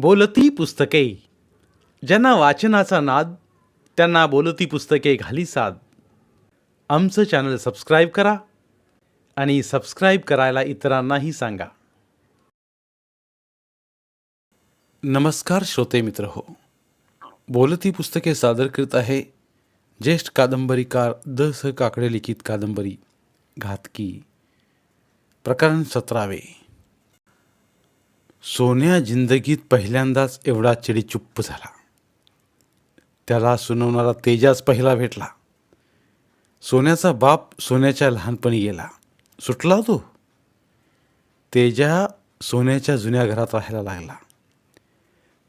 बोलती पुस्तके. ज्यांना वाचनाचा नाद त्यांना बोलती पुस्तके घाली साद. आमचं चॅनल सबस्क्राईब करा आणि सबस्क्राईब करायला इतरांनाही सांगा. नमस्कार श्रोते मित्र हो. बोलती पुस्तके सादर करीत आहे ज्येष्ठ कादंबरीकार द स काकडे लिखित कादंबरी घातकी प्रकरण सतरावे. सोन्या जिंदगीत पहिल्यांदाच एवढा चिडीचुप्प झाला. त्याला सुनवणारा तेजाच पहिला भेटला. सोन्याचा बाप सोन्याच्या लहानपणी गेला. सुटला तो? तेजा सोन्याच्या जुन्या घरात राहायला लागला.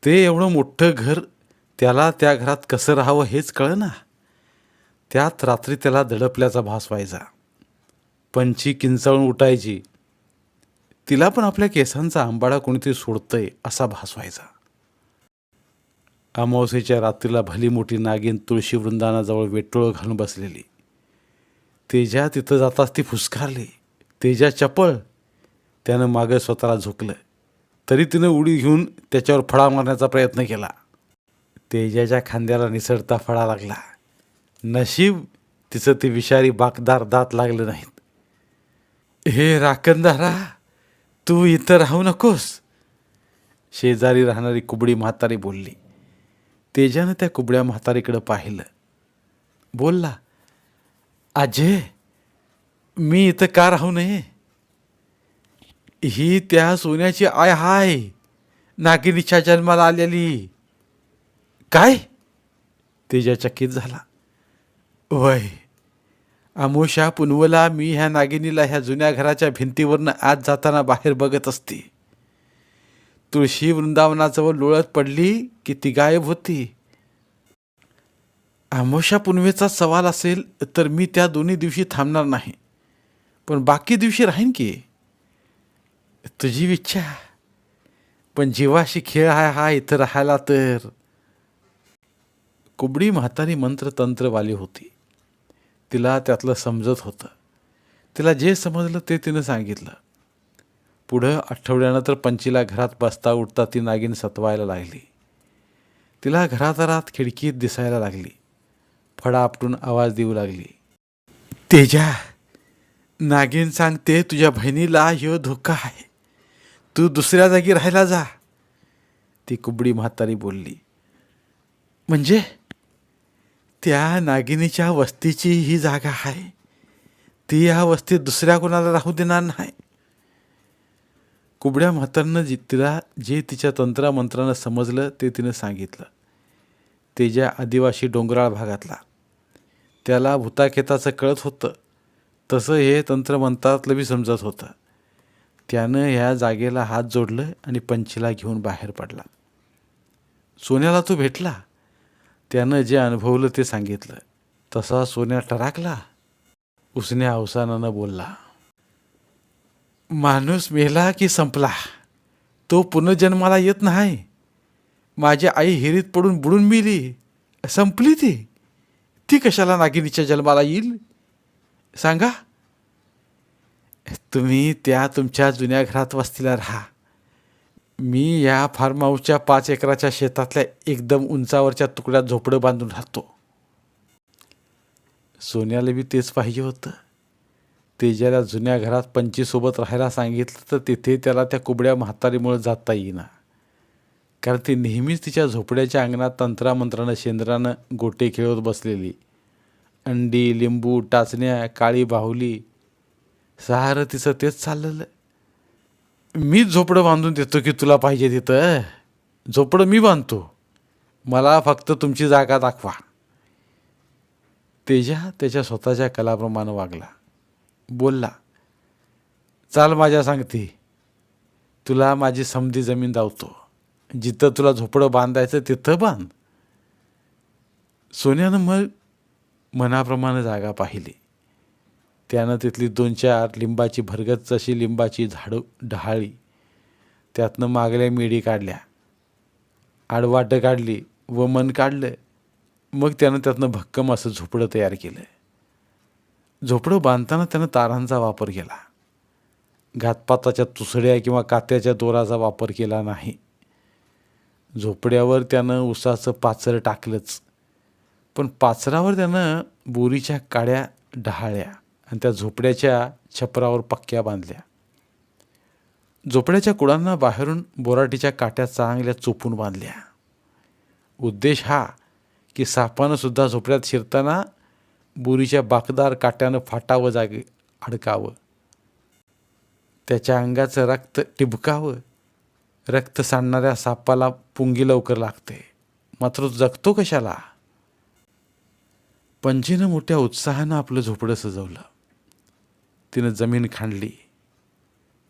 ते एवढं मोठं घर त्याला त्या घरात कसं राहावं हेच कळना. त्यात रात्री त्याला दडपल्याचा भास व्हायचा. पंछी किंचाळून उठायची. तिला पण आपल्या केसांचा आंबाडा कोणीतरी सोडतंय असा भास व्हायचा. अमावस्येच्या रात्रीला भली मोठी नागिन तुळशी वृंदानाजवळ वेटोळं घालून बसलेली. तेजा तिथं जाताच ती फुसकारली. तेजा चपळ. त्यानं मागं स्वतःला झोकलं. तरी तिनं उडी घेऊन त्याच्यावर फळा मारण्याचा प्रयत्न केला. तेजाच्या खांद्याला निसरता फळा लागला. नशीब तिचं ते विषारी बाकदार दात लागले नाहीत. हे राकंदारा तू इथं राहू नकोस. शेजारी राहणारी कुबडी म्हातारी बोलली. तेजानं त्या कुबड्या म्हातारीकडं पाहिलं. बोलला अजय मी इथं का राहू नये? ही त्या सोन्याची आय हाय. नागिनीच्या जन्माला आलेली. काय? तेजा चकित झाला. वय आमोशा पुनवला मी ह्या नागिनीला ह्या जुन्या घराच्या भिंतीवरनं आत जाताना बाहेर बघत असते. तुळशी वृंदावनाजवळ लोळत पडली की ती गायब होती. आमोशा पुनवेचा सवाल असेल तर मी त्या दोन्ही दिवशी थांबणार नाही. पण बाकी दिवशी राहीन की? तुझी इच्छा. पण जीवाशी खेळ आहे हा इथं राहायला तर? कुबडी म्हातारी मंत्रतंत्रवाली होती. तिला त्यातलं समजत होतं. तिला जे समजलं ते तिनं सांगितलं. पुढं आठवड्यानं तर पंचीला घरात बसता उठता ती नागिन सतवायला लागली. तिला घरातरात खिडकीत दिसायला लागली. फडा आपटून आवाज देऊ लागली. तेजा नागिन सांगते तुझ्या बहिणीला ह्यो धोका आहे. तू दुसऱ्या जागी राहायला जा. ती कुबडी म्हातारी बोलली. म्हणजे? त्या नागिनीच्या वस्तीची ही जागा आहे. ती या वस्तीत दुसऱ्या कोणाला राहू देणार नाही. कुबड्या म्हातारनं जी तिला जे तिच्या तंत्रामंत्रानं समजलं ते तिनं सांगितलं. ते ज्या आदिवासी डोंगराळ भागातला. त्याला भूताखेताचं कळत होतं. तसं हे तंत्रमंत्रातलं बी समजत होतं. त्यानं ह्या जागेला हात जोडलं आणि पंचीला घेऊन बाहेर पडला. सोन्याला तो भेटला. त्यानं जे अनुभवलं ते सांगितलं. तसा सोन्या टराकला. उसने अवसानानं बोलला माणूस मेला की संपला? तो पुनर्जन्माला येत नाही. माझी आई हिरीत पडून बुडून मिली. संपली ती. ती कशाला नागिनीच्या जन्माला येईल? सांगा. तुम्ही त्या तुमच्या जुन्या घरात वस्तीला राहा. मी या फार्महाऊसच्या पाच एकराच्या शेतातल्या एकदम उंचावरच्या तुकड्यात झोपडं बांधून राहतो. सोन्याला बी तेच पाहिजे होतं. तेजाला जुन्या घरात पंचीसोबत राहायला सांगितलं तर तिथे त्याला त्या कुबड्या म्हातारीमुळे जाता येईना. कारण ती नेहमीच तिच्या झोपड्याच्या अंगणात तंत्रामंत्रानं शेंद्रानं गोटे खेळत बसलेली. अंडी लिंबू टाचण्या काळी बाहुली सारं तिचं तेच चाललेलं. मीच झोपडं बांधून देतो की तुला पाहिजे तिथं? झोपडं मी बांधतो. मला फक्त तुमची जागा दाखवा. तेजा त्याच्या स्वतःच्या कलाप्रमाणे वागला. बोलला चाल माझ्या सांगते तुला माझी समधी जमीन दावतो. जिथं तुला झोपडं बांधायचं तिथं बांध. सोन्यानं मग मनाप्रमाणे जागा पाहिली. त्यानं तिथली दोन चार लिंबाची भरगत अशी लिंबाची झाडं डहाळी त्यातनं मागल्या मेडी काढल्या. आडवाटं काढली व मन काढलं. मग त्यानं त्यातनं भक्कम असं झोपडं तयार केलं. झोपडं बांधताना त्यानं तारांचा वापर केला. घातपाताच्या तुसड्या किंवा कात्याच्या दोराचा वापर केला नाही. झोपड्यावर त्यानं उसाचं पाचर टाकलंच. पण पाचरावर त्यानं बोरीच्या काड्या डहाळ्या आणि त्या झोपड्याच्या छपरावर पक्क्या बांधल्या. झोपड्याच्या कुडांना बाहेरून बोराटीच्या काट्या चांगल्या चोपून बांधल्या. उद्देश हा की सापानंसुद्धा झोपड्यात शिरताना बोरीच्या बाकदार काट्यानं फाटावं जागे अडकावं. त्याच्या अंगाचं रक्त टिबकावं. रक्त सांडणाऱ्या सापाला पुंगी लवकर लागते. मात्र जगतो कशाला? पंचीनं मोठ्या उत्साहानं आपलं झोपडं सजवलं. तिनं जमीन खांडली.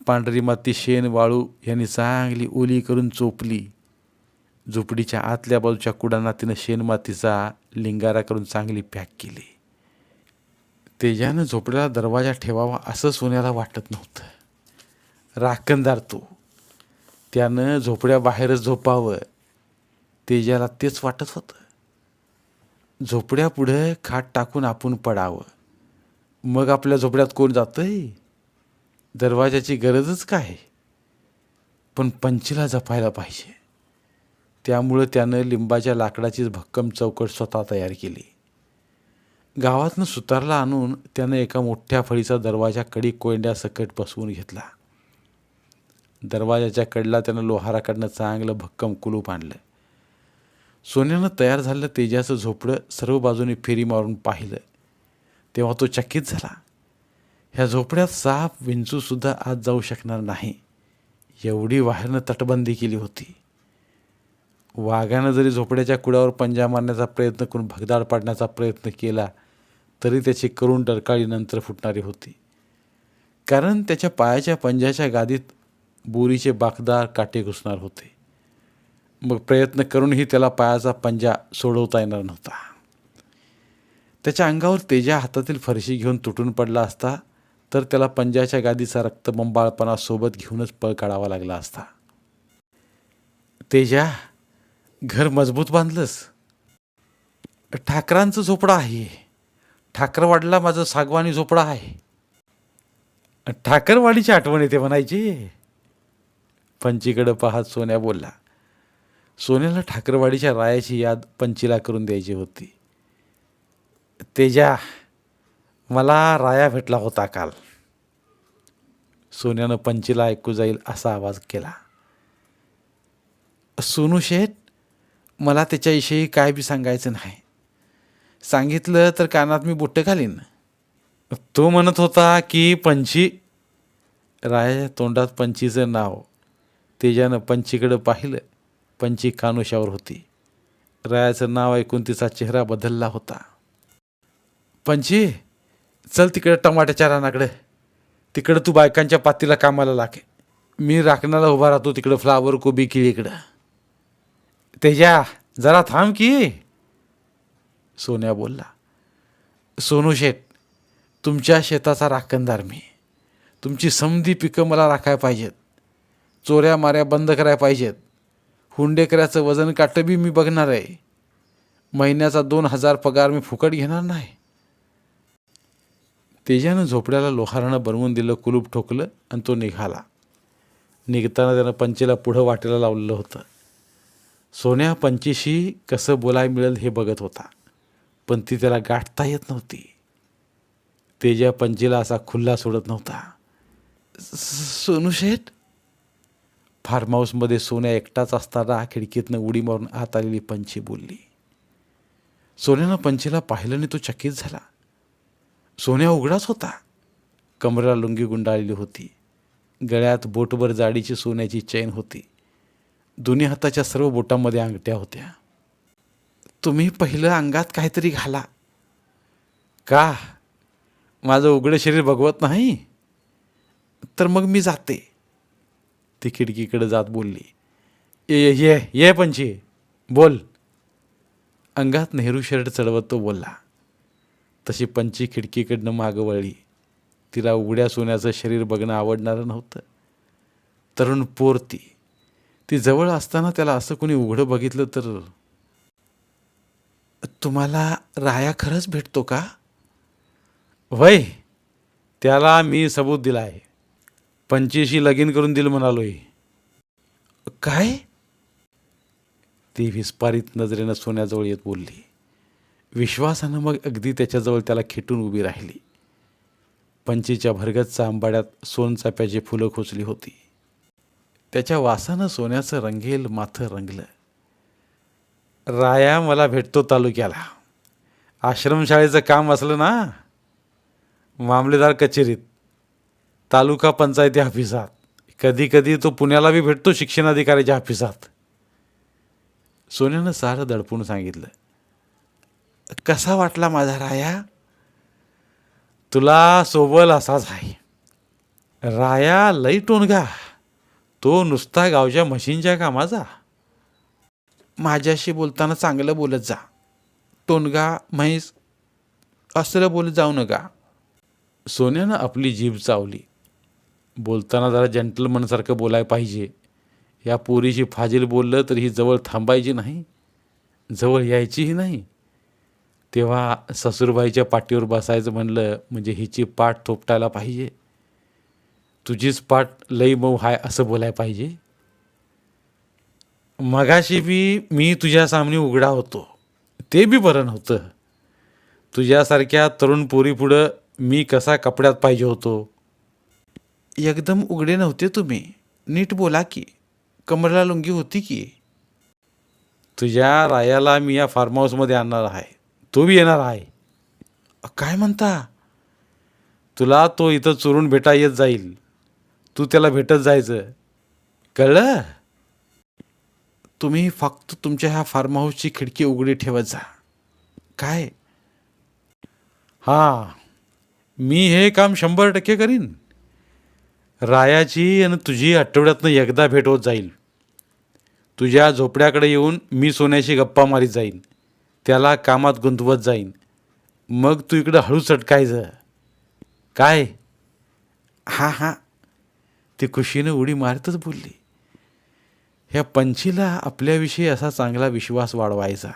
पांढरी माती शेण वाळू यांनी चांगली ओली करून चोपली. झोपडीच्या आतल्या बाजूच्या कुडांना तिनं शेणमातीचा लिंगारा करून चांगली पॅक केली. तेजानं झोपड्याला दरवाजा ठेवावा असं सोन्याला वाटत नव्हतं. राखणदार तो. त्यानं झोपड्याबाहेरच झोपावं. तेजाला तेच वाटत होतं. झोपड्यापुढं खाट टाकून आपण पडावं. मग आपल्या झोपड्यात कोण जातंय? दरवाजाची गरजच काय? पण पंचीला जपायला पाहिजे. त्यामुळं त्यानं लिंबाच्या लाकडाचीच भक्कम चौकट स्वतः तयार केली. गावातनं सुतारला आणून त्यानं एका मोठ्या फळीचा दरवाजा कडी कोयंड्यासकट बसवून घेतला. दरवाजाच्या कडला त्यानं लोहाराकडनं चांगलं भक्कम कुलूप आणलं. सोन्यानं तयार झालेलं तेजाचं झोपडं सर्व बाजूने फेरी मारून पाहिलं. तेव्हा तो चकित झाला. ह्या झोपड्यात साप विंचूसुद्धा आत जाऊ शकणार नाही. एवढी वाहेरनं तटबंदी केली होती. वाघानं जरी झोपड्याच्या कुडावर पंजा मारण्याचा प्रयत्न करून भगदाड पाडण्याचा प्रयत्न केला तरी त्याची करून डरकाळी नंतर फुटणारी होती. कारण त्याच्या पायाच्या पंजाच्या गादीत बोरीचे बाकदार काटे घुसणार होते. मग प्रयत्न करूनही त्याला पायाचा पंजा सोडवता येणार नव्हता. त्याच्या अंगावर तेजा हातातील फरशी घेऊन तुटून पडला असता तर त्याला पंजाच्या गादीचा रक्तबंबाळपणा सोबत घेऊनच पळ काढावा लागला असता. तेजा घर मजबूत बांधलंस. ठाकरांचं झोपडं आहे. ठाकरवाडला माझं सागवानी झोपडं आहे. ठाकरवाडीची आठवण येते म्हणायची. पंचीकडं पाहत सोन्या बोलला. सोन्याला ठाकरवाडीच्या रायाची याद पंचीला करून द्यायची होती. तेजा मला राया भेटला होता काल. सोन्यानं पंचीला ऐकू जाईल असा आवाज केला. सोनू शेठ मला त्याच्याविषयी काय बी सांगायचं नाही. सांगितलं तर कानात मी बुट्ट घालीन. तो म्हणत होता की पंची रायाच्या तोंडात पंचीचं नाव. तेजानं पंचीकडं पाहिलं. पंची कानुशावर होती. रायाचं नाव ऐकून तिचा चेहरा बदलला होता. पंची चल तिकडं टमाट्याच्या रानाकडे. तिकडं तू बायकांच्या पातीला कामाला लागे. मी राखणाला उभा राहतो तिकडं फ्लावर कोबी इकडं. तेजा जरा थांब की. सोन्या बोलला सोनू शेठ तुमच्या शेताचा राखणदार मी. तुमची समधी पिकं मला राखाय पाहिजेत. चोऱ्या माऱ्या बंद करायला पाहिजेत. हुंडेकऱ्याचं वजन काटं बी मी बघणार आहे. महिन्याचा दोन हजार पगार मी फुकट घेणार नाही. तेजानं झोपड्याला लोहारानं बनवून दिलं कुलूप ठोकलं आणि तो निघाला. निघताना त्यानं पंचीला पुढं वाटेला लावलेलं होतं. सोन्या पंचीशी कसं बोलाय मिळेल हे बघत होता पण ती त्याला गाठता येत नव्हती. तेजा पंचीला असा खुल्ला सोडत नव्हता. सोनू शेठ? फार्म हाऊसमध्ये सोन्या एकटाच असताना खिडकीतनं उडी मारून आत आलेली पंची बोलली. सोन्यानं पंचीला पाहिलं आणि तो चकित झाला. सोन्या उघडाच होता. कमरेला लुंगी गुंडाळलेली होती. गळ्यात बोटभर जाडीची सोन्याची चैन होती. दोन्ही हाताच्या सर्व बोटांमध्ये अंगठ्या होत्या. तुम्ही पहिलं अंगात काहीतरी घाला. का? माझं उघडं शरीर बघवत नाही? तर मग मी जाते. ती खिडकीकडे जात बोलली. ये ये ये पंची बोल. अंगात नेहरू शर्ट चढवत तो बोलला. तशी पंची खिडकीकडनं मागं वळली. तिला उघड्या सोन्याचं शरीर बघणं आवडणारं नव्हतं. तरुण पोर ती ती जवळ असताना त्याला असं कोणी उघडं बघितलं तर तुम्हाला राया खरंच भेटतो का? वय त्याला मी सबूत दिला आहे. पंचीशी लगीन करून दिलं म्हणालोय. काय? ती विस्पारित नजरेनं सोन्याजवळ येत बोलली. विश्वासानं मग अगदी त्याच्याजवळ त्याला खेटून उभी राहिली. पंचीच्या भरगतचा आंबाड्यात सोनचाप्याची फुलं खोचली होती. त्याच्या वासानं सोन्याचं रंगेल माथं रंगलं. राया मला भेटतो तालुक्याला. आश्रमशाळेचं काम असलं ना? मामलेदार कचेरीत. तालुका पंचायती ऑफिसात. कधी कधी तो पुण्याला बी भेटतो शिक्षणाधिकाऱ्याच्या ऑफिसात. सोन्यानं सारं दडपून सांगितलं. कसा वाटला माझा राया? तुला सोबल असाच आहे. राया लई टोनगा. तो नुसता गावच्या म्हशींच्या कामाचा. माझ्याशी बोलताना चांगलं बोलत जा. टोनगा म्हैस असलं बोलत जाऊ नका. सोन्यानं आपली जीभ चावली. बोलताना जरा जंटलमनसारखं बोलाय पाहिजे. या पोरीशी फाजील बोललं तर ही जवळ थांबायची नाही. जवळ यायचीही नाही. तेव्हा ससुरबाईच्या पाठीवर बसायचं म्हणलं म्हणजे हिची पाठ थोपटायला पाहिजे. तुझीच पाठ लई मऊ हाय असं बोलाय पाहिजे. मगाशी बी मी तुझ्या सामने उघडा होतो. ते बी बरं नव्हतं. तुझ्यासारख्या तरुण पोरीपुढं मी कसा कपड्यात पाहिजे होतो? एकदम उघडे नव्हते तुम्ही. नीट बोला की. कमरला लुंगी होती की? तुझ्या रायाला मी या फार्म हाऊसमध्ये आणणार आहे. तो बी येणार आहे. काय म्हणता? तुला तो इथं चोरून भेटा येत जाईल. तू त्याला भेटत जायचं. कळलं? तुम्ही फक्त तुमच्या ह्या फार्म हाऊसची खिडकी उघडी ठेवत जा. काय? हां मी हे काम शंभर टक्के करीन. रायाची आणि तुझी आठवड्यातनं एकदा भेट होत जाईल. तुझ्या झोपड्याकडे येऊन मी सोन्याशी गप्पा मारीत जाईन. त्याला कामात गुंतवत जाईन. मग तू इकडं हळू चटकायचं काय हां हां. ती खुशीनं उडी मारतच बोलली. ह्या पंछीला आपल्याविषयी असा चांगला विश्वास वाढवायचा.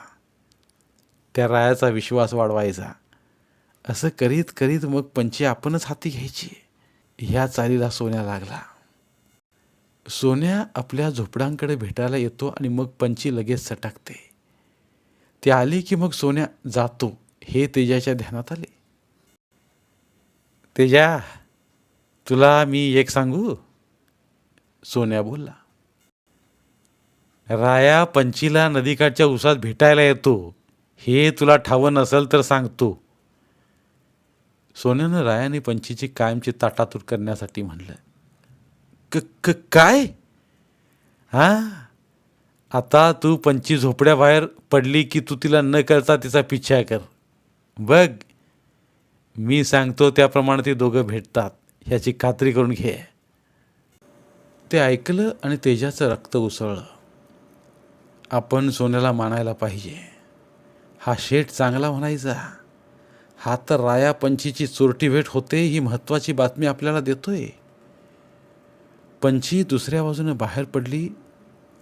त्या रायाचा विश्वास वाढवायचा. असं करीत करीत मग पंची आपणच हाती घ्यायची. ह्या चालीला सोन्या लागला. सोन्या आपल्या झोपडांकडे भेटायला येतो आणि मग पंची लगेच सटकते. ते आले की मग सोन्या जातो. हे तेजाच्या ध्यानात आले. तेजा तुला मी एक सांगू? सोन्या बोलला. राया पंचीला नदीकाठच्या उसात भेटायला येतो. हे तुला ठावं नसेल तर सांगतो. सोन्यानं रायाने पंचीची कायमची ताटातूट करण्यासाठी म्हणलं. क काय? हां? आता तू पंची झोपड्याबाहेर पडली की तू तिला न करता तिचा पिच्छा कर. बघ मी सांगतो त्याप्रमाणे ते दोघं भेटतात. ह्याची खात्री करून घे. ते ऐकलं आणि तेजाचं रक्त उसळलं. आपण सोन्याला मानायला पाहिजे. हा शेठ चांगला म्हणायचा. हा तर राया पंचीची चोरटी भेट होते ही महत्त्वाची बातमी आपल्याला देतोय. पंची दुसऱ्या बाजूने बाहेर पडली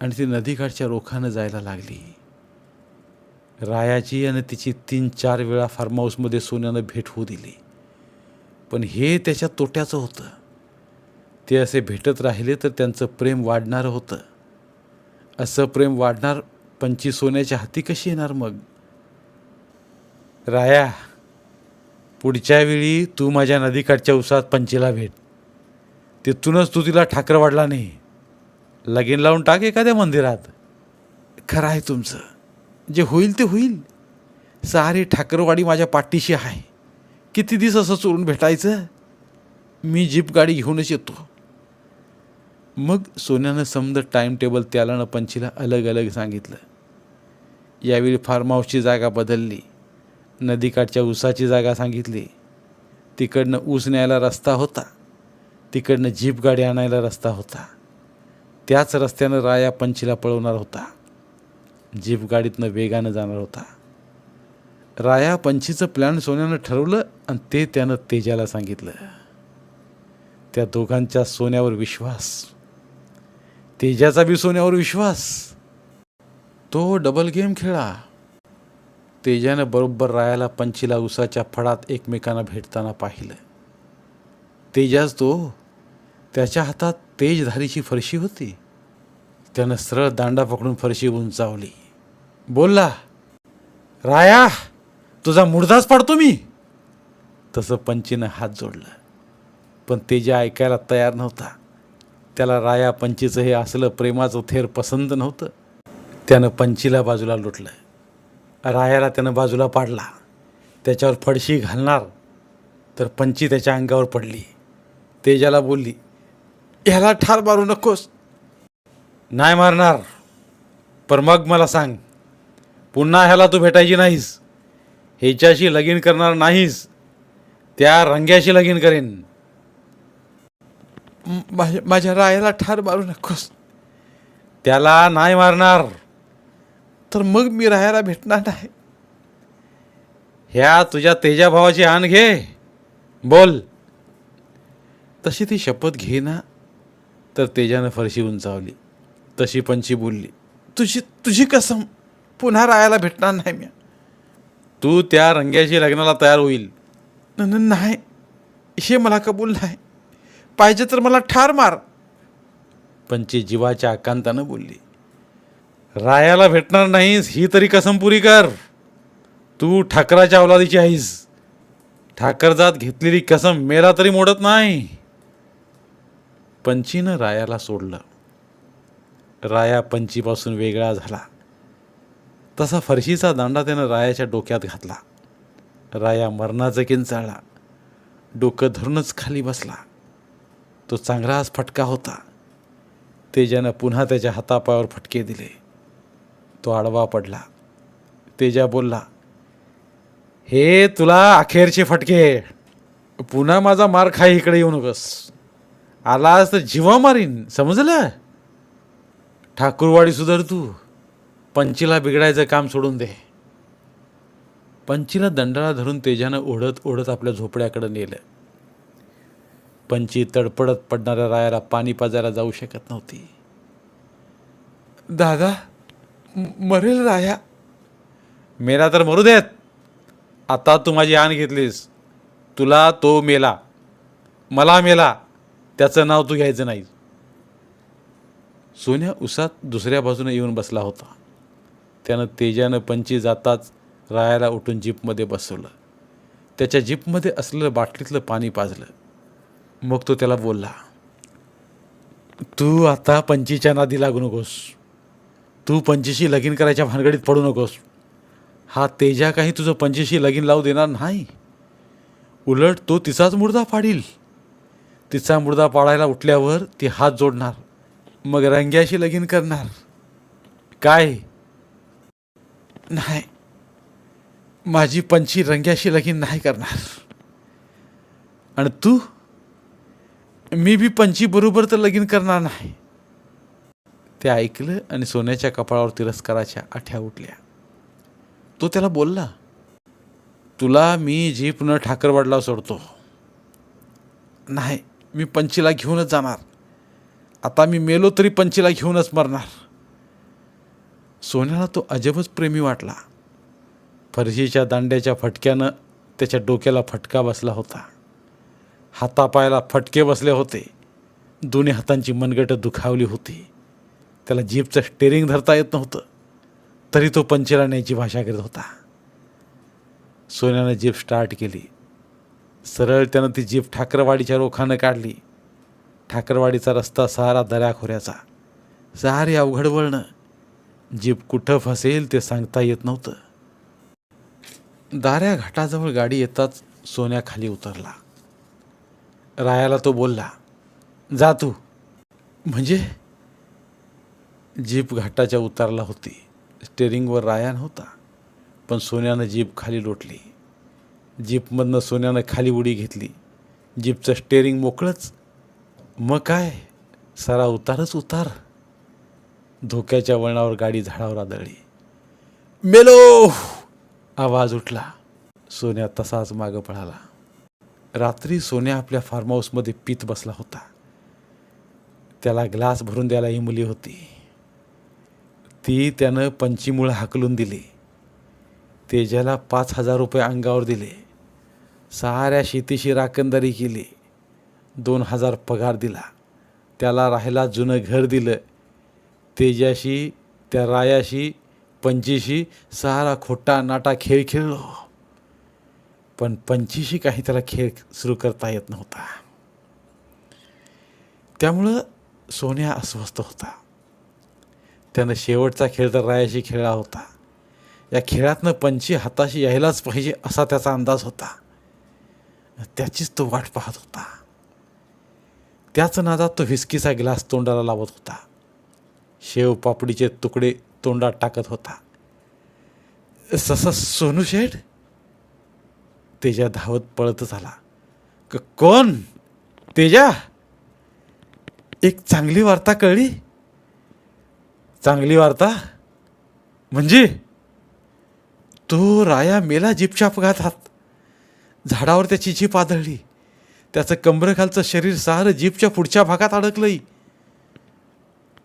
आणि ती नदीकाठच्या रोखानं जायला लागली. रायाची आणि तिची तीन चार वेळा फार्म हाऊसमध्ये सोन्यानं भेट होऊ दिली. पण हे त्याच्या तोट्याचं होतं. ते असे भेटत राहिले तर त्यांचं प्रेम वाढणारं होतं. असं प्रेम वाढणार पंची सोन्याच्या हाती कशी येणार मग? राया पुढच्या वेळी तू माझ्या नदीकाठच्या उसात पंचीला भेट. तिथूनच तू तिला ठाकर वाढला नाही लगीन लावून टाक एखाद्या मंदिरात. खरं आहे तुमचं. जे होईल ते होईल. सारी ठाकरवाडी माझ्या पाठीशी आहे. किती दिवस असं चोरून भेटायचं? मी जीप गाडी घेऊनच येतो. मग सोन्यानं समद टाईम टेबल त्याला न पंचीला अलग अलग सांगितलं. यावेळी फार्म हाऊसची जागा बदलली. नदीकाठच्या ऊसाची जागा सांगितली. तिकडनं ऊस न्यायला रस्ता होता. तिकडनं जीप गाडी आणायला रस्ता होता. त्याच रस्त्यानं राया पंचीला पळवणार होता. जीप गाडीतनं वेगानं जाणार होता. राया पंचीचं प्लॅन सोन्यानं ठरवलं आणि ते त्यानं तेजाला सांगितलं. त्या दोघांच्या सोन्यावर विश्वास. तेजाचा बी सोन्यावर विश्वास. तो डबल गेम खेळा. तेजानं बरोबर रायाला पंचीला उसाच्या फडात एकमेकांना भेटताना पाहिलं. तेजाच तो त्याच्या हातात तेजधारीची फरशी होती. त्यानं सरळ दांडा पकडून फरशी उंचावली बोलला राया तुझा मुडदाच पाडतो मी. तसं पंचीनं हात जोडलं. पण तेजा ऐकायला तयार नव्हता. त्याला राया पंचीचं हे असलं प्रेमाचं थेर पसंत नव्हतं. त्यानं पंचीला बाजूला लुटलं. रायाला त्यानं बाजूला पाडला. त्याच्यावर फडशी घालणार. तर पंची त्याच्या अंगावर पडली. तेजाला बोलली ह्याला ठार मारू नकोस. नाही मारणार पर मग मला सांग पुन्हा ह्याला तू भेटायची नाहीस ह्याच्याशी लगीन करणार नाहीस त्या रंग्याशी लगीन करेन. माझ्या माझ्या रायाला ठार मारू नकोस. त्याला नाही मारणार. तर मग मी राहायला भेटणार नाही. ह्या तुझ्या तेजा भावाची आण घे. बोल. तशी ती शपथ घे ना. तर तेजानं फरशी उंचावली. तशी पंची बोलली तुझी तुझी कसम पुन्हा राहायला भेटणार नाही मी तू त्या रंग्याशी लग्नाला तयार होईल. न- नाही. हे मला कबूल नाही. पाहिजे तर मला ठार मार. पंची जीवाच्या आकांतानं बोलली रायाला भेटणार नाहीस ही तरी कसम पुरी कर. तू ठाकराच्या अवलादीची आहेस. ठाकरजात घेतलेली कसम मेला तरी मोडत नाही. पंचीनं रायाला सोडलं. राया पंचीपासून वेगळा झाला. तसा फरशीचा दांडा त्यानं रायाच्या डोक्यात घातला. राया मरणाचं किंचाळला. डोकं धरूनच खाली बसला. तो चांगलाच फटका होता. तेजानं पुन्हा त्याच्या हातापायावर फटके दिले. तो आडवा पडला. तेजा बोलला हे तुला अखेरचे फटके. पुन्हा माझा मार खाई इकडे येऊ नकोस. आलास तर जीवा मारीन समजलं? ठाकूरवाडी सुधार तू. पंचीला बिघडायचं काम सोडून दे. पंचीला दंडाला धरून तेजानं ओढत ओढत आपल्या झोपड्याकडे नेलं. पंची तडपडत पडणाऱ्या रायाला पाणी पाजायला जाऊ शकत नव्हती. दादा मरेल राया. मेला तर मरू देत. आता तू माझी आण घेतलीस. तुला तो मेला. मला मेला. त्याचं नाव तू घ्यायचं नाही. सोन्या उसात दुसऱ्या बाजूने येऊन बसला होता. त्यानं तेजानं पंची जाताच रायाला उठून जीपमध्ये बसवलं. त्याच्या जीपमध्ये असलेलं बाटलीतलं पाणी पाजलं. मग तो त्याला बोलला तू आता पंचीच्या नादी लागू नकोस. तू पंचीशी लगीन करायच्या भानगडीत पडू नकोस. हा तेजा काही तुझं पंचीशी लगीन लावू देणार नाही. उलट तो तिचाच मुर्दा पाडील तिचा मुर्दा पाडायला उठल्यावर ती हात जोडणार. मग रंग्याशी लगीन करणार. काय? नाही. माझी पंची रंग्याशी लगीन नाही करणार. आणि तू? मी बी पंची बरोबर तर लगीन करणार नाही. ते ऐकलं आणि सोन्याच्या कपाळावर तिरस्काराच्या आठ्या उठल्या. तो त्याला बोलला तुला मी जीप न ठाकरवाडला सोडतो. नाही. मी पंचीला घेऊनच जाणार. आता मी मेलो तरी पंचीला घेऊनच मरणार. सोन्याला तो अजबच प्रेमी वाटला. फरशीच्या दांड्याच्या फटक्यानं त्याच्या डोक्याला फटका बसला होता. हातापायाला फटके बसले होते. दोन्ही हातांची मनगटं दुखावली होती. त्याला जीपचं स्टेरिंग धरता येत नव्हतं. तरी तो पंचेला न्यायची भाषा करत होता. सोन्यानं जीप स्टार्ट केली. सरळ त्यानं ती जीप ठाकरवाडीच्या रोखानं काढली. ठाकरवाडीचा रस्ता सहारा दऱ्याखोऱ्याचा. सारे अवघड वळणं. जीप कुठं फसेल ते सांगता येत नव्हतं. दाऱ्या घाटाजवळ गाडी येताच सोन्या खाली उतरला. रायाला तो बोलला जा तू. म्हणजे? जीप घाटाच्या उतारला होती. स्टेरिंगवर राया नव्हता पण सोन्यानं जीप खाली लोटली. जीपमधनं सोन्यानं खाली उडी घेतली. जीपचं स्टेरिंग मोकळंच. मग काय? सारा उतारच उतार. धोक्याच्या वळणावर गाडी झाडावर आदळली. मेलो! आवाज उठला. सोन्या तसाच मागं पळाला. रात्री सोन्या आपल्या फार्म हाऊसमध्ये पीत बसला होता. त्याला ग्लास भरून द्यायला ही मुली होती. ती त्यानं पंचीमुळं हाकलून दिली. तेजाला पाच हजार रुपये अंगावर दिले. साऱ्या शेतीशी राखणदारी केली. दोन हजार पगार दिला. त्याला राहायला जुनं घर दिलं. तेजाशी त्या रायाशी पंचीशी सारा खोटा नाटा खेळ खेळलो. पण पंचीशी काही त्याला खेळ सुरू करता येत नव्हता. त्यामुळं सोन्या अस्वस्थ होता. त्यानं शेवटचा खेळ तर रायाशी खेळला होता. या खेळातनं पंची हाताशी यायलाच पाहिजे असा त्याचा अंदाज होता. त्याचीच तो वाट पाहत होता. त्याच नादात तो व्हिस्कीचा ग्लास तोंडाला लावत होता. शेव पापडीचे तुकडे तोंडात टाकत होता. ससा सोनू शेठ? तेजा धावत पळतच आला क- कोण? तेजा? एक चांगली वार्ता कळली? चांगली वार्ता? म्हणजे? तो राया मेला जीपच्या अपघातात झाडावर त्याची जीप आदळली त्याचं कंबरखालचं शरीर सारं जीपच्या पुढच्या भागात अडकलंही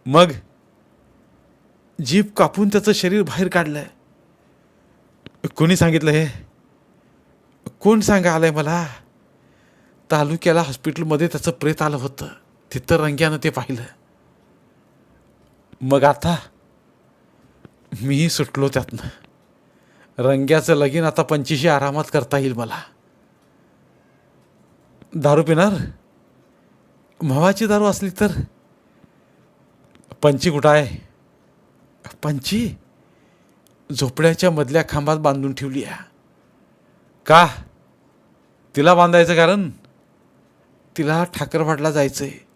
मग जीप कापून त्याचं शरीर बाहेर काढलंय. कोणी सांगितलं हे? कोण सांगा आलंय मला? तालुक्याला हॉस्पिटलमध्ये त्याचं प्रेत आलं होतं. तिथं रंग्यानं ते पाहिलं. मग आता मीही सुटलो त्यातनं. रंग्याचं लगीन आता पंचवीशी आरामात करता येईल मला. दारू पिणार? म्हवाची दारू असली तर? पंची कुठं आहे पंची? झोपड्याच्या मधल्या खांबात बांधून ठेवली आहे. का? तिला बांधायचं कारण? तिला ठाकरवाडला आहे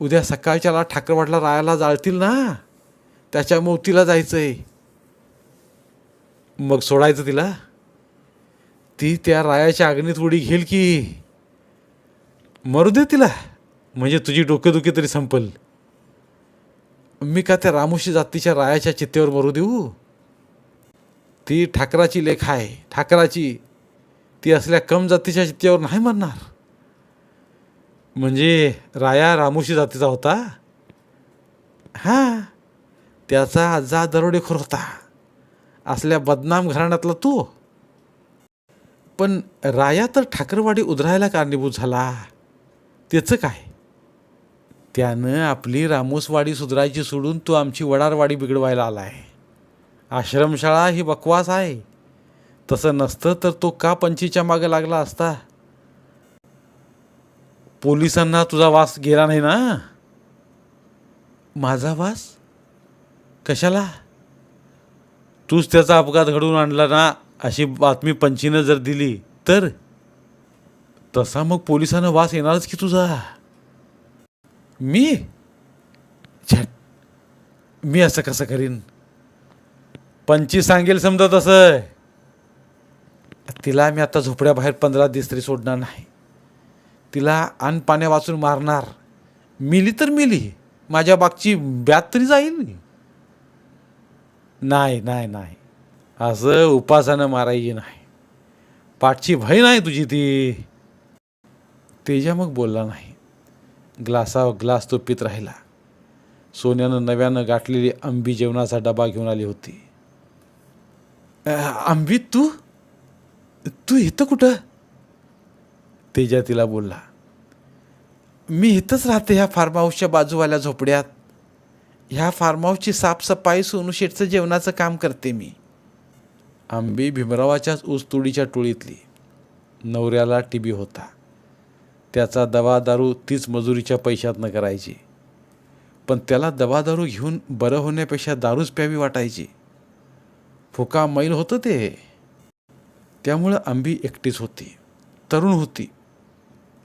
उद्या सकाळच्याला ठाकरवाडला रायाला जाळतील ना? त्याच्या मोतीला आहे मग सोडायचं तिला? ती त्या रायाच्या अग्नीत उडी घेईल की? मरू दे तिला. म्हणजे तुझी डोकेदुखी तरी संपल. मी का त्या रामोशी जातीच्या रायाच्या चित्तेवर मरू देऊ? ती ठाकराची लेख आहे. ठाकराची ती असल्या कम जातीच्या चित्त्यावर नाही मरणार. म्हणजे राया रामोशी जातीचा होता? हां. त्याचा आजा दरोडेखोर होता. असल्या बदनाम घराण्यातला तू. पण राया तर ठाकरवाडी उधरायला कारणीभूत झाला. त्याचं काय? त्यानं आपली रामोसवाडी सुधारायची सोडून तू आमची वडारवाडी बिघडवायला आला आहे आश्रमशाळा ही बकवास आहे. तसं नसतं तर तो का पंचीच्या मागे लागला असता? पोलिसांना तुझा वास गेला नाही ना? माझा वास? कशाला? तूच त्याचा अपघात घडवून आणला ना अशी बातमी पंचीनं जर दिली तर? तसा मग पोलिसांना वास येणारच की तुझा? मी? छट मी असं कसं करीन? पंची सांगेल समजा तसं. तिला मी आता झोपड्याबाहेर पंधरा दिवस तरी सोडणार नाही. तिला अन पाण्या वाचून मारणार. मिली तर मिली. माझ्या बागची ब्यात तरी जाईल. नाही नाही नाही. असं उपासानं मारायची नाही. पाठची भय नाही तुझी ती. तेजा मग बोलला नाही. ग्लासावर ग्लास तो पित राहिला. सोन्यानं नव्यानं गाठलेली आंबी जेवणाचा डबा घेऊन आली होती. आंबी तू? तू इथं कुठं? तेजा तिला बोलला. मी इथंच राहते ह्या फार्म हाऊसच्या बाजूवाल्या झोपड्यात. ह्या फार्म हाऊसची साफसफाई सोनूशेठचं जेवणाचं काम करते मी. आंबी भीमरावाच्याच ऊसतोडीच्या टोळीतली. नवऱ्याला टी बी होता. त्याचा दवा दारू तीच मजुरीच्या पैशातनं करायची. पण त्याला दवा दारू घेऊन बरं होण्यापेक्षा दारूच प्यावी वाटायची. फुका मैल होतं ते. त्यामुळं आंबी एकटीच होती. तरुण होती.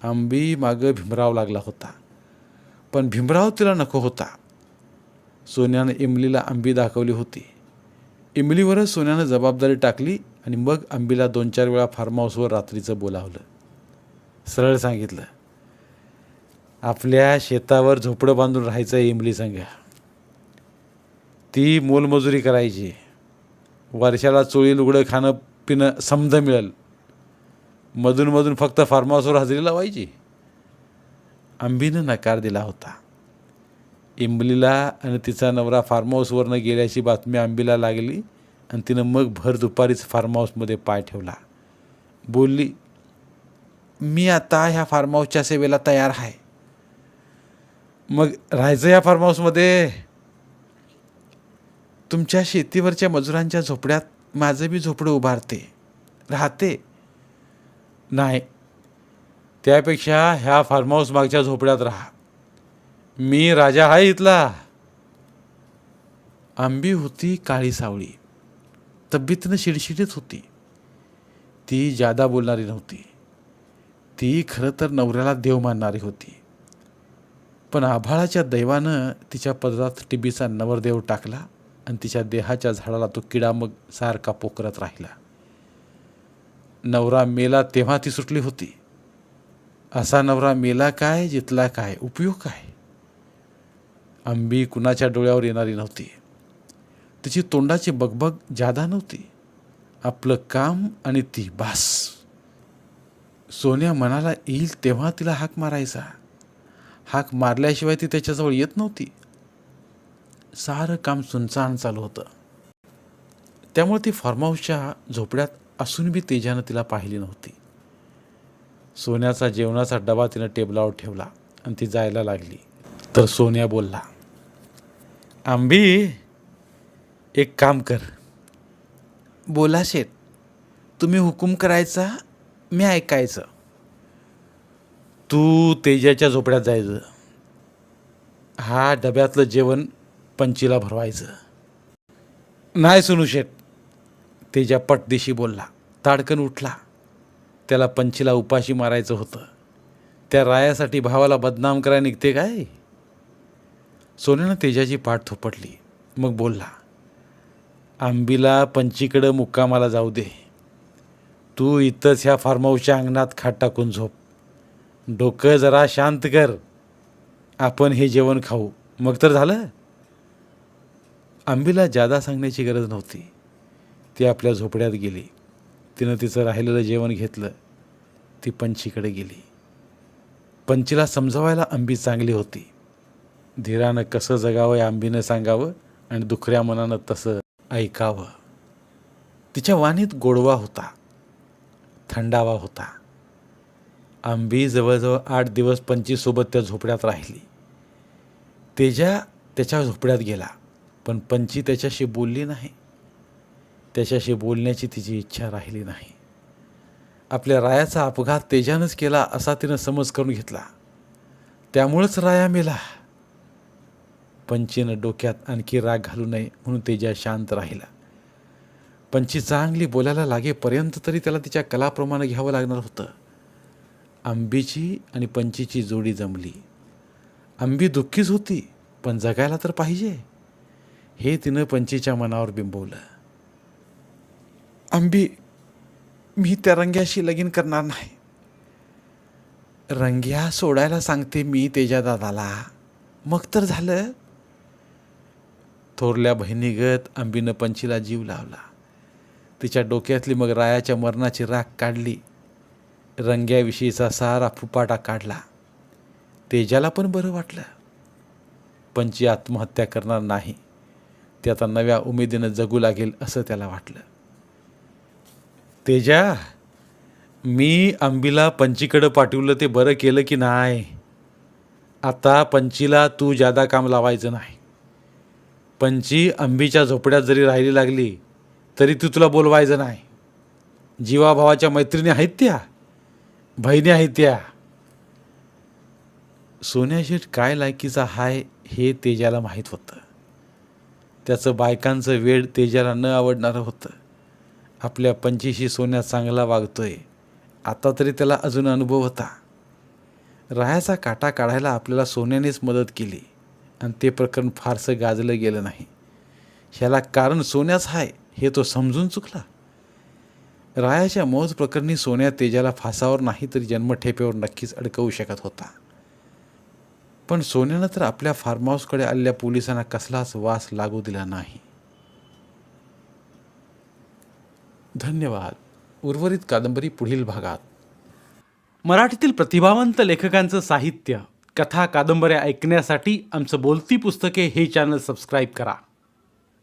आंबी मागं भीमराव लागला होता. पण भीमराव तिला नको होता. सोन्यानं इमलीला आंबी दाखवली होती. इमलीवरच सोन्यानं जबाबदारी टाकली आणि मग आंबीला दोन चार वेळा फार्म हाऊसवर रात्रीचं बोलावलं. सरळ सांगितलं आपल्या शेतावर झोपडं बांधून राहायचं इमली संघ ती मोलमजुरी करायची. वर्षाला चोळी लुगडं खाणं पिणं समज मिळेल. मधूनमधून फक्त फार्म हाऊसवर हजेरी लावायची. आंबीनं नकार दिला होता. इमलीला आणि तिचा नवरा फार्म हाऊसवरनं गेल्याची बातमी आंबीला लागली आणि तिनं मग भर दुपारीच फार्म हाऊसमध्ये पाय ठेवला. बोलली मी आता ह्या फार्म हाऊसच्या सेवेला तयार आहे. मग राहायचं या फार्म हाऊसमध्ये तुमच्या शेतीवरच्या मजुरांच्या झोपड्यात माझं बी झोपडं उभारते. राहते. नाही. त्यापेक्षा ह्या फार्म हाऊस मागच्या झोपड्यात राहा. मी राजा आहे इथला. आंबी होती काळी सावळी. तब्येतीनं शिडशिडीत होती. ती जादा बोलणारी नव्हती. ती खरं तर नवऱ्याला देव मानणारी होती. पण आभाळाच्या दैवानं तिच्या पदरात टिबीचा नवरदेव टाकला आणि तिच्या देहाच्या झाडाला तो किडा मग सारखा पोखरत राहिला. नवरा मेला तेव्हा ती सुटली होती. असा नवरा मेला काय जितला काय उपयोग काय? आंबी कुणाच्या डोळ्यावर येणारी नव्हती. तिची तोंडाची बगबग जादा नव्हती. आपलं काम आणि ती बास. सोन्या मनाला येईल तेव्हा तिला हाक मारायचा. हाक मारल्याशिवाय ती त्याच्याजवळ येत नव्हती. सारं काम सुनसान चालू होतं. त्यामुळे ती फार्म हाऊसच्या झोपड्यात असून बी तेजानं तिला पाहिली नव्हती. सोन्याचा जेवणाचा डबा तिनं टेबलावर ठेवला आणि ती जायला लागली. तर सोन्या बोलला आंबी एक काम कर. बोला शेठ. तुम्ही हुकूम करायचा मी ऐकायचं. तू तेजाच्या झोपड्यात जायचं. हा डब्यातलं जेवण पंचीला भरवायचं. नाही सुनू शेठ तेजा पटदिशी बोलला. ताडकन उठला. त्याला पंचीला उपाशी मारायचं होतं. त्या रायासाठी भावाला बदनाम करायला निघते काय? सोन्यानं तेजाची पाठ थोपटली. मग बोलला आंबीला पंचीकडं मुक्कामाला जाऊ दे. तू इथंच ह्या फार्महाऊसच्या अंगणात खाट टाकून झोप. डोकं जरा शांत कर. आपण हे जेवण खाऊ. मग तर झालं. आंबीला जादा सांगण्याची गरज नव्हती. ती आपल्या झोपड्यात गेली. तिनं तिचं राहिलेलं जेवण घेतलं. ती पंचीकडे गेली. पंचीला समजवायला आंबी चांगली होती. धीरानं कसं जगावं या आंबीनं सांगावं आणि दुखऱ्या मनानं तसं ऐकावं. तिच्या वाणीत गोडवा होता. थंडावा होता. आंबी जवळजवळ आठ दिवस पंचीसोबत त्या झोपड्यात राहिली. तेजा त्याच्या झोपड्यात गेला पण पंची त्याच्याशी बोलली नाही. त्याच्याशी बोलण्याची तिची इच्छा राहिली नाही. आपल्या रायाचा अपघात तेजानंच केला असा तिनं समज करून घेतला. त्यामुळंच राया मेला. पंचीनं डोक्यात आणखी राग घालू नये म्हणून तेजा शांत राहिला. पंची चांगली बोलायला लागेपर्यंत तरी त्याला तिच्या कलाप्रमाणे घ्यावं लागणार होतं. आंबीची आणि पंचीची जोडी जमली. आंबी दुःखीच होती पण जगायला तर पाहिजे. हे तिनं पंचीच्या मनावर बिंबवलं. आंबी मी त्या रंग्याशी लगीन करणार नाही. रंग्या सोडायला सांगते मी तेजा दादाला मग तर झालं. थोरल्या बहिणीगत आंबीनं पंचीला जीव लावला. तिच्या डोक्यातली मग रायाच्या मरणाची राख काढली. रंग्याविषयीचा सारा फुपाटा काढला. तेजाला पण बरं वाटलं. पंची आत्महत्या करणार नाही ते आता नव्या उमेदीनं जगू लागेल असं त्याला वाटलं. तेजा मी आंबीला पंचीकडं पाठवलं ते बरं केलं की नाही? आता पंचीला तू जादा काम लावायचं नाही. पंची आंबीच्या झोपड्यात जरी राहिली लागली तरी तू तुला बोलवायचं नाही. जीवाभावाच्या मैत्रिणी आहेत त्या. बहिणी आहेत त्या. सोन्याशेठ काय लायकीचा हाय हे तेजाला माहीत होतं. त्याचं बायकांचं वेळ तेजाला न आवडणारं होतं. आपल्या पंचीशी सोन्या चांगला वागतोय. आता तरी त्याला अजून अनुभव होता. रायाचा काटा काढायला आपल्याला सोन्यानेच मदत केली. आणि ते प्रकरण फारसं गाजलं गेलं नाही. ह्याला कारण सोन्याच आहे हे तो समजून चुकला. रायाच्या मौज प्रकरणी सोन्या तेजाला फासावर नाही तरी जन्मठेपेवर नक्कीच अडकवू शकत होता. पण सोन्यानं तर आपल्या फार्म हाऊसकडे आलेल्या पोलिसांना कसलाच वास लागू दिला नाही. धन्यवाद. उर्वरित कादंबरी पुढील भागात. मराठीतील प्रतिभावंत लेखकांचं साहित्य कथा कादंबऱ्या ऐकण्यासाठी आमचं बोलती पुस्तके हे चॅनल सबस्क्राईब करा.